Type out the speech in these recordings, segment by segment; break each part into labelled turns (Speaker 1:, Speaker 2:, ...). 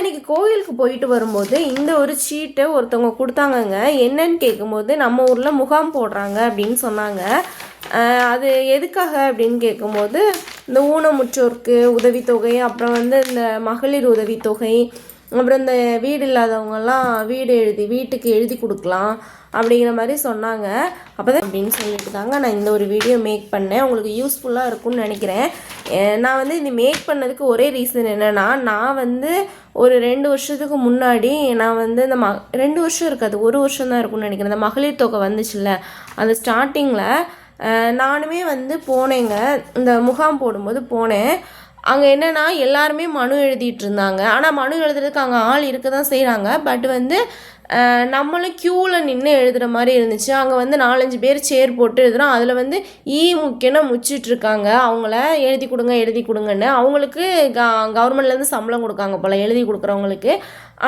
Speaker 1: இன்னைக்கு கோயிலுக்கு போயிட்டு வரும்போது இந்த ஒரு சீட்டை ஒருத்தவங்க கொடுத்தாங்கங்க. என்னன்னு கேட்கும்போது நம்ம ஊரில் முகாம் போடுறாங்க அப்படின்னு சொன்னாங்க. அது எதுக்காக அப்படின்னு கேட்கும்போது இந்த ஊனமுற்றோருக்கு உதவித்தொகை அப்புறம் வந்து இந்த மகளிர் உதவித்தொகை அப்புறம் இந்த வீடு இல்லாதவங்கெல்லாம் வீடு எழுதி வீட்டுக்கு எழுதி கொடுக்கலாம். அப்படிங்கிற மாதிரி சொன்னாங்க. அப்போ தான் அப்படின்னு சொல்லிட்டு தாங்க நான் இந்த ஒரு வீடியோ மேக் பண்ணேன். உங்களுக்கு யூஸ்ஃபுல்லாக இருக்கும்னு நினைக்கிறேன். நான் வந்து இந்த மேக் பண்ணதுக்கு ஒரே ரீசன் என்னென்னா நான் வந்து ஒரு ரெண்டு வருஷத்துக்கு முன்னாடி நான் வந்து இந்த ம ரெண்டு வருஷம் இருக்காது ஒரு வருஷம் தான் இருக்கும்னு நினைக்கிறேன். இந்த மகளிர் தொகை வந்துச்சுல்ல அந்த ஸ்டார்டிங்கில் நானுமே வந்து போனேங்க. இந்த முகாம் போடும்போது போனேன். அங்கே என்னென்னா எல்லாருமே மனு எழுதிட்டு இருந்தாங்க. ஆனால் மனு எழுதுறதுக்கு அங்கே ஆள் இருக்க தான் செய்கிறாங்க பட் வந்து நம்மளும் க்யூவில் நின்று எழுதுகிற மாதிரி இருந்துச்சு. அங்கே வந்து நாலஞ்சு பேர் சேர் போட்டு எழுதுகிறோம் அதில் வந்து e ஈ முக்கியன்னு முச்சிட்ருக்காங்க அவங்கள எழுதி கொடுங்க எழுதி கொடுங்கன்னு. அவங்களுக்கு க கவர்மெண்ட்லேருந்து சம்பளம் கொடுக்காங்க போல் எழுதி கொடுக்குறவங்களுக்கு.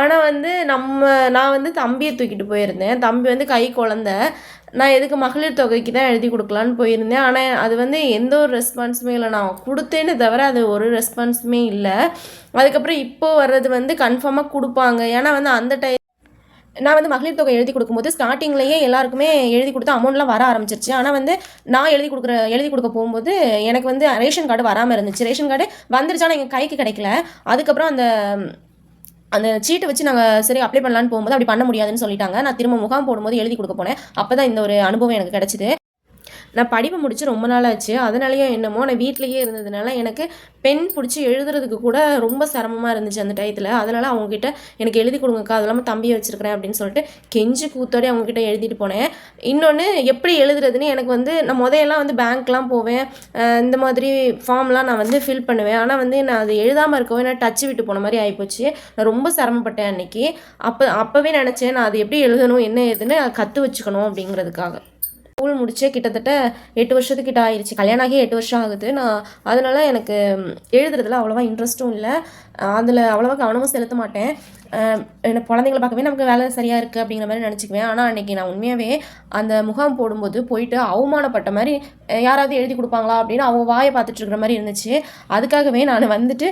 Speaker 1: ஆனால் வந்து நம்ம நான் வந்து தம்பியை தூக்கிட்டு போயிருந்தேன். தம்பி வந்து கை குழந்த. நான் எதுக்கு மகளிர் தொகைக்கு தான் எழுதி கொடுக்கலான்னு போயிருந்தேன். ஆனால் அது வந்து எந்த ஒரு ரெஸ்பான்ஸுமே இல்லை. நான் கொடுத்தேன்னு தவிர அது ஒரு ரெஸ்பான்ஸுமே இல்லை. அதுக்கப்புறம் இப்போது வர்றது வந்து கன்ஃபார்மாக கொடுப்பாங்க. ஏன்னா வந்து அந்த டை நான் வந்து மகளிர் தொகை எழுதி கொடுக்கும்போது ஸ்டார்டிங்லேயே எல்லாருக்குமே எழுதி கொடுத்து அமௌண்ட்லாம் வர ஆரம்பிச்சிருச்சு. ஆனால் வந்து நான் எழுதி கொடுக்குற எழுதி கொடுக்க போகும்போது எனக்கு வந்து ரேஷன் கார்டு வராமல் இருந்துச்சு. ரேஷன் கார்டு வந்துருச்சு ஆனால் எங்கள் கைக்கு கிடைக்கல. அதுக்கப்புறம் அந்த அந்த சீட்டை வச்சு நாங்கள் சரி அப்ளை பண்ணலான்னு போகும்போது அப்படி பண்ண முடியாதுன்னு சொல்லிட்டாங்க. நான் திரும்ப முகாம் போடும்போது எழுதி கொடுக்க போனேன். அப்போ தான் இந்த ஒரு அனுபவம் எனக்கு கிடச்சிது. நான் படிப்பு முடிச்சு ரொம்ப நாள் ஆச்சு அதனாலயோ என்னமோ நான் வீட்லேயே இருந்ததுனால எனக்கு பென் பிடிச்சி எழுதுறதுக்கு கூட ரொம்ப சிரமமாக இருந்துச்சு அந்த டயத்தில். அதனால் அவங்கக்கிட்ட எனக்கு எழுதி கொடுங்கக்கா அது இல்லாமல் தம்பியை வச்சுருக்கிறேன் அப்படின்னு சொல்லிட்டு கெஞ்சி கூத்தோடி அவங்கக்கிட்ட எழுதிட்டு போனேன். இன்னொன்று எப்படி எழுதுறதுன்னு எனக்கு வந்து நான் முதையெல்லாம் வந்து பேங்க்லாம் போவேன். இந்த மாதிரி ஃபார்ம்லாம் நான் வந்து ஃபில் பண்ணுவேன். ஆனால் வந்து நான் அது எழுதாமல் இருக்கவே நான் டச்சு விட்டு போன மாதிரி ஆகிப்போச்சு நான் ரொம்ப சிரமப்பட்டேன் அன்னைக்கு. அப்போ அப்போவே நினச்சேன் நான் அது எப்படி எழுதணும் என்ன ஏதுன்னு கற்று வச்சுக்கணும் அப்படிங்கிறதுக்காக. ஸ்கூல் முடிச்சே கிட்டத்தட்ட எட்டு வருஷத்துக்கிட்ட ஆயிடுச்சு கல்யாணம் ஆகி எட்டு வருஷம் ஆகுது. நான் அதனால் எனக்கு எழுதுறதுல அவ்வளோவா இன்ட்ரெஸ்ட்டும் இல்லை. அதில் அவ்வளோவா கவனமும் செலுத்த மாட்டேன். எனக்கு குழந்தைங்கள பார்க்கவே நமக்கு வேலை சரியாக இருக்குது அப்படிங்கிற மாதிரி நினச்சிக்குவேன். ஆனால் அன்றைக்கி நான் உண்மையாகவே அந்த முகாம் போடும்போது போயிட்டு அவமானப்பட்ட மாதிரி யாராவது எழுதி கொடுப்பாங்களா அப்படின்னு அவங்க வாயை பார்த்துட்டு இருக்கிற மாதிரி இருந்துச்சு. அதுக்காகவே நான் வந்துட்டு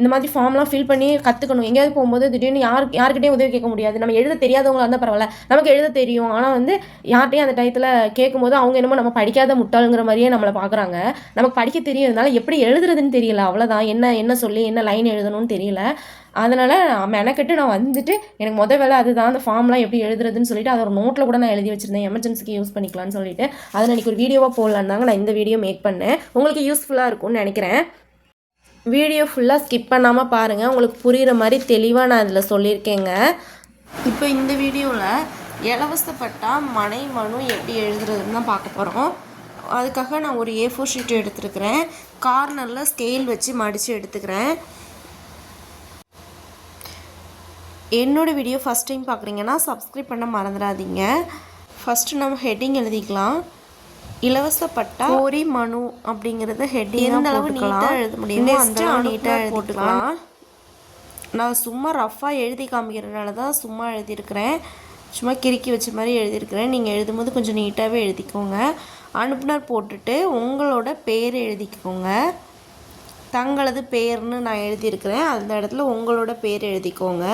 Speaker 1: இந்த மாதிரி ஃபார்ம்லாம் ஃபில் பண்ணி கற்றுக்கணும் எங்கேயாவது போகும்போது திடீர்னு யார் யாருக்கிட்டையும் உதவி கேட்க முடியாது. நம்ம எழுத தெரியாதவங்களா இருந்தால் பரவாயில்ல. நமக்கு எழுத தெரியும். ஆனால் வந்து யார்கிட்டையும் அந்த டயத்தில் கேட்கும்போது அவங்க என்னமோ நம்ம படிக்காத முட்டாளுங்கிற மாதிரியே நம்மளை பார்க்குறாங்க. நமக்கு படிக்க தெரியறதுனால எப்படி எழுதுறதுன்னு தெரியல. அவ்வளோதான் என்ன என்ன சொல்லி என்ன லைன் எழுதணும்னு தெரியல. அதனால் மெனக்கெட்டு நான் வந்துட்டு எனக்கு முத வேலை அதுதான். அந்த ஃபார்ம்லாம் எப்படி எழுதுறதுன்னு சொல்லிட்டு அதை ஒரு நோட்டில் கூட நான் எழுதி வச்சுருந்தேன். எமர்ஜென்சிக்கு யூஸ் பண்ணிக்கலாம்னு சொல்லிட்டு. அதை நான் இன்னைக்கு ஒரு வீடியோவாக போடலான்னாங்க நான் இந்த வீடியோ மேக் பண்ணேன். உங்களுக்கு யூஸ்ஃபுல்லாக இருக்கும்னு நினைக்கிறேன். வீடியோ ஃபுல்லாக ஸ்கிப் பண்ணாமல் பாருங்கள் உங்களுக்கு புரிகிற மாதிரி தெளிவாக நான் இதில் சொல்லியிருக்கேங்க. இப்போ இந்த வீடியோவில் இலவசப்பட்டா மனை மனு எப்படி எழுதுறதுன்னு தான் பார்க்க போகிறோம் அதுக்காக நான் ஒரு ஏ ஃபோர் ஷீட் எடுத்துருக்கிறேன். கார்னரில் ஸ்கேல் வச்சு மடித்து எடுத்துக்கிறேன். என்னோடய வீடியோ ஃபஸ்ட் டைம் பார்க்குறீங்கன்னா சப்ஸ்கிரைப் பண்ண மறந்துடாதீங்க. ஃபஸ்ட்டு நம்ம ஹெட்டிங் எழுதிக்கலாம். இலவச பட்டா கோரி மனு அப்படிங்கிறது ஹெட்டிங் எந்த அளவு நீட்டாக எழுத முடியுமோ அந்த அளவு நீட்டாக போட்டுக்கலாம் நான் சும்மா ரஃப்பாக எழுதி காமிக்கிறதுனால தான் சும்மா எழுதியிருக்கிறேன். சும்மா கிறுக்கி வச்ச மாதிரி எழுதியிருக்கிறேன். நீங்கள் எழுதும்போது கொஞ்சம் நீட்டாகவே எழுதிக்கோங்க. அனுப்புனர் போட்டுட்டு உங்களோட பேர் எழுதிக்கோங்க. தங்களது பேர்னு நான் எழுதியிருக்கிறேன். அந்த இடத்துல உங்களோட பேர் எழுதிக்கோங்க.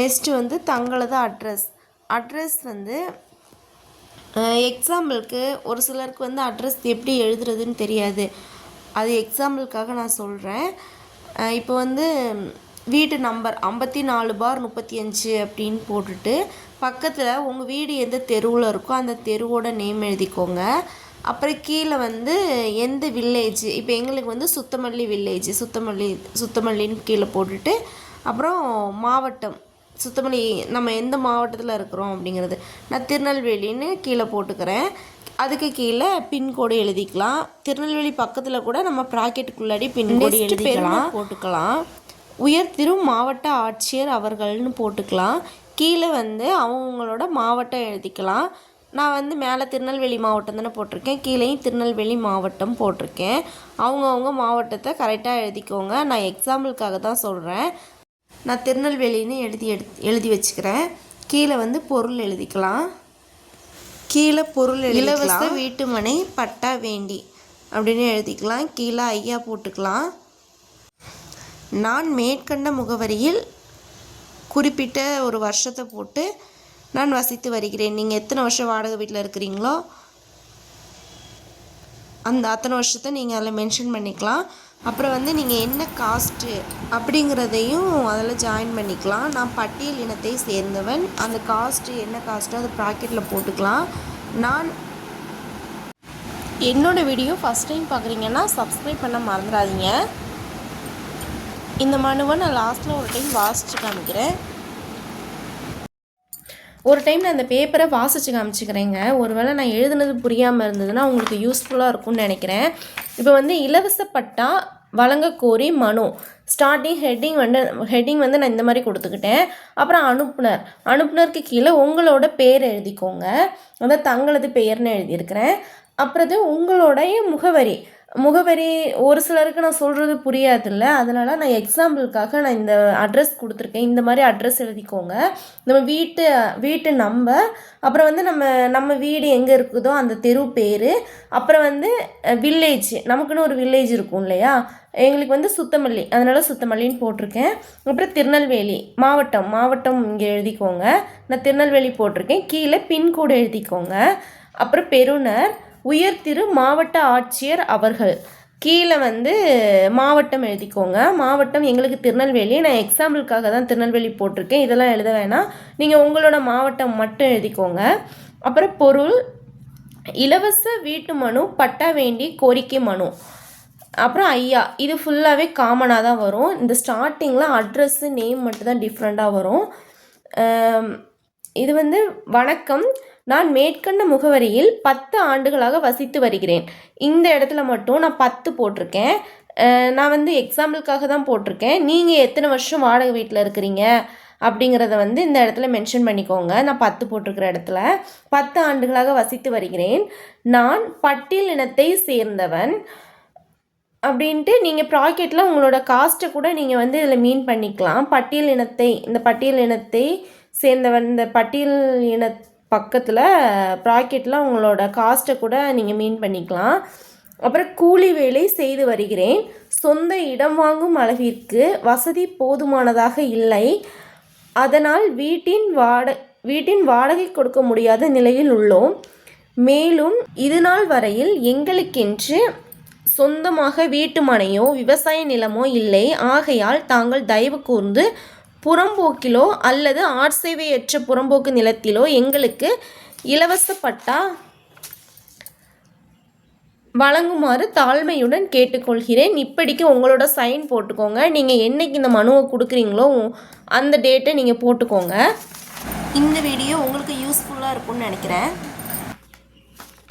Speaker 1: நெக்ஸ்ட்டு வந்து தங்களது அட்ரஸ் அட்ரஸ் வந்து எக்ஸாம்பிளுக்கு ஒரு சிலருக்கு வந்து அட்ரஸ் எப்படி எழுதுறதுன்னு தெரியாது. அது எக்ஸாம்பிளுக்காக நான் சொல்கிறேன் இப்போ வந்து வீட்டு நம்பர் ஐம்பத்தி நாலு பார் முப்பத்தி அஞ்சு அப்படின்னு போட்டுட்டு பக்கத்தில் உங்கள் வீடு எந்த தெருவில் இருக்கோ அந்த தெருவோட நேம் எழுதிக்கோங்க. அப்புறம் கீழே வந்து எந்த வில்லேஜ் இப்போ எங்களுக்கு வந்து சுத்தமல்லி வில்லேஜ் சுத்தமல்லி சுத்தமல்லின்னு கீழே போட்டுட்டு அப்புறம் மாவட்டம். சுத்தமல்லி நம்ம எந்த மாவட்டத்தில் இருக்கிறோம் அப்படிங்கிறது. நான் திருநெல்வேலின்னு கீழே போட்டுக்கிறேன். அதுக்கு கீழே பின்கோடு எழுதிக்கலாம். திருநெல்வேலி பக்கத்தில் கூட நம்ம ப்ராக்கெட்டுக்குள்ளாடி பின்கோடு எழுதிக்கலாம். போட்டுக்கலாம். உயர் திரு மாவட்ட ஆட்சியர் அவர்கள்னு போட்டுக்கலாம். கீழே வந்து அவங்களோட மாவட்டம் எழுதிக்கலாம். நான் வந்து மேலே திருநெல்வேலி மாவட்டம் தானே போட்டிருக்கேன். கீழேயும் திருநெல்வேலி மாவட்டம் போட்டிருக்கேன். அவங்கவுங்க மாவட்டத்தை கரெக்டாக எழுதிக்கோங்க. நான் எக்ஸாம்பிளுக்காக தான் சொல்கிறேன் நான் திருநெல்வேலின்னு எழுதி எடு எழுதி வச்சுக்கிறேன். கீழே வந்து பொருள் எழுதிக்கலாம். கீழே பொருள் இலவச வீட்டுமனை பட்டா வேண்டி அப்படின்னு எழுதிக்கலாம். கீழே ஐயா போட்டுக்கலாம். நான் மேற்கண்ட முகவரியில் குறிப்பிட்ட ஒரு வருஷத்தை போட்டு நான் வசித்து வருகிறேன். நீங்கள் எத்தனை வருஷம் வாடகை வீட்டில் இருக்கிறீங்களோ அந்த அத்தனை வருஷத்தை நீங்கள் அதில் மென்ஷன் பண்ணிக்கலாம். அப்புறம் வந்து நீங்கள் என்ன காஸ்ட்டு அப்படிங்கிறதையும் அதில் ஜாயின் பண்ணிக்கலாம். நான் பட்டியல் இனத்தை சேர்ந்தவன். அந்த காஸ்ட்டு என்ன காஸ்ட்டோ அதை ப்ராக்கெட்டில் போட்டுக்கலாம். நான் என்னோடய வீடியோ ஃபஸ்ட் டைம் பார்க்குறீங்கன்னா சப்ஸ்கிரைப் பண்ண மறந்துடாதீங்க. இந்த மனுவை நான் லாஸ்ட்டில் ஒரு டைம் வாசித்து காமிக்கிறேன். ஒரு டைம் நான் அந்த பேப்பரை வாசித்து காமிச்சிக்கிறேங்க. ஒருவேளை நான் எழுதுனது புரியாமல் இருந்ததுன்னா உங்களுக்கு யூஸ்ஃபுல்லாக இருக்கும்னு நினைக்கிறேன். இப்போ வந்து இலவச பட்டா வழங்க கோரி மனு. ஸ்டார்டிங் ஹெட்டிங் வந்து ஹெட்டிங் வந்து நான் இந்த மாதிரி கொடுத்துக்கிட்டேன். அப்புறம் அனுப்புனர். அனுப்புனருக்கு கீழே உங்களோட பேர் எழுதிக்கோங்க. அதான் தங்களது பெயர்னு எழுதியிருக்கிறேன். அப்புறது உங்களுடைய முகவரி. முகவரி ஒரு சிலருக்கு நான் சொல்கிறது புரியாதுல்ல. அதனால் நான் எக்ஸாம்பிளுக்காக நான் இந்த அட்ரஸ் கொடுத்துருக்கேன். இந்த மாதிரி அட்ரஸ் எழுதிக்கோங்க. நம்ம வீட்டு வீட்டு நம்பர் அப்புறம் வந்து நம்ம நம்ம வீடு எங்கே இருக்குதோ அந்த தெரு பேர் அப்புறம் வந்து வில்லேஜ் நமக்குன்னு ஒரு வில்லேஜ் இருக்கும் இல்லையா? எங்களுக்கு வந்து சுத்தமல்லி. அதனால் சுத்தமல்லின்னு போட்டிருக்கேன். அப்புறம் திருநெல்வேலி. மாவட்டம் மாவட்டம் இங்கே எழுதிக்கோங்க. நான் திருநெல்வேலி போட்டிருக்கேன். கீழே பின்கோடு எழுதிக்கோங்க. அப்புறம் பெருனர் உயர் திரு மாவட்ட ஆட்சியர் அவர்கள். கீழே வந்து மாவட்டம் எழுதிக்கோங்க. மாவட்டம் எங்களுக்கு திருநெல்வேலி. நான் எக்ஸாம்பிளுக்காக தான் திருநெல்வேலி போட்டிருக்கேன். இதெல்லாம் எழுத வேணாம். நீங்கள் உங்களோட மாவட்டம் மட்டும் எழுதிக்கோங்க. அப்புறம் பொருள் இலவச வீட்டு மனு பட்டா வேண்டி கோரிக்கை மனு. அப்புறம் ஐயா இது ஃபுல்லாகவே காமனாக தான் வரும். இந்த ஸ்டார்டிங்கில் அட்ரஸ்ஸு நேம் மட்டும் தான் டிஃப்ரெண்ட்டாக வரும் இது வந்து வணக்கம். நான் மேற்கண்ட முகவரியில் பத்து ஆண்டுகளாக வசித்து வருகிறேன். இந்த இடத்துல மட்டும் நான் பத்து போட்டிருக்கேன். நான் வந்து எக்ஸாம்பிளுக்காக தான் போட்டிருக்கேன். நீங்கள் எத்தனை வருஷம் வாடகை வீட்டில் இருக்கிறீங்க? அப்படிங்கிறத வந்து இந்த இடத்துல மென்ஷன் பண்ணிக்கோங்க. நான் பத்து போட்டிருக்கிற இடத்துல பத்து ஆண்டுகளாக வசித்து வருகிறேன். நான் பட்டியல் இனத்தை சேர்ந்தவன். அப்படின்ட்டு நீங்கள் ப்ராக்கெட்டில் உங்களோட காஸ்ட்டை கூட நீங்கள் வந்து இதில் மீன் பண்ணிக்கலாம். பட்டியல் இனத்தை இந்த பட்டியல் இனத்தை சேர்ந்தவன் இந்த பட்டியல் இன பக்கத்தில் ப்ராக்கெட்டில் உங்களோட காஸ்ட்டை கூட நீங்கள் மீன் பண்ணிக்கலாம். அப்புறம் கூலி வேலை செய்து வருகிறேன். சொந்த இடம் வாங்கும் அளவிற்கு வசதி போதுமானதாக இல்லை. அதனால் வீட்டின் வாட வீட்டின் வாடகை கொடுக்க முடியாத நிலையில் உள்ளோம். மேலும் இது நாள் வரையில் எங்களுக்கென்று சொந்தமாக வீட்டு மனையோ விவசாய நிலமோ இல்லை. ஆகையால் தாங்கள் தயவு கூர்ந்து புறம்போக்கிலோ அல்லது ஆட்சேவையற்ற புறம்போக்கு நிலத்திலோ எங்களுக்கு இலவச பட்டா வழங்குமாறு தாழ்மையுடன் கேட்டுக்கொள்கிறேன். இப்படிக்கு உங்களோட சைன் போட்டுக்கோங்க. நீங்கள் என்னைக்கு இந்த மனுவை கொடுக்குறீங்களோ அந்த டேட்டை நீங்கள் போட்டுக்கோங்க. இந்த வீடியோ உங்களுக்கு யூஸ்ஃபுல்லாக இருக்கும்னு நினைக்கிறேன்.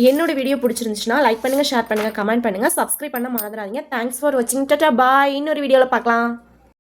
Speaker 1: என்னோட வீடியோ பிடிச்சிருந்துச்சுன்னா லைக் பண்ணுங்கள் ஷேர் பண்ணுங்கள் கமெண்ட் பண்ணுங்கள் சப்ஸ்கிரைப் பண்ண மறந்துடாதீங்க. தேங்க்ஸ் ஃபார் வாட்சிங் டாட்டா பாய் இன்னொரு வீடியோவில் பார்க்கலாம்.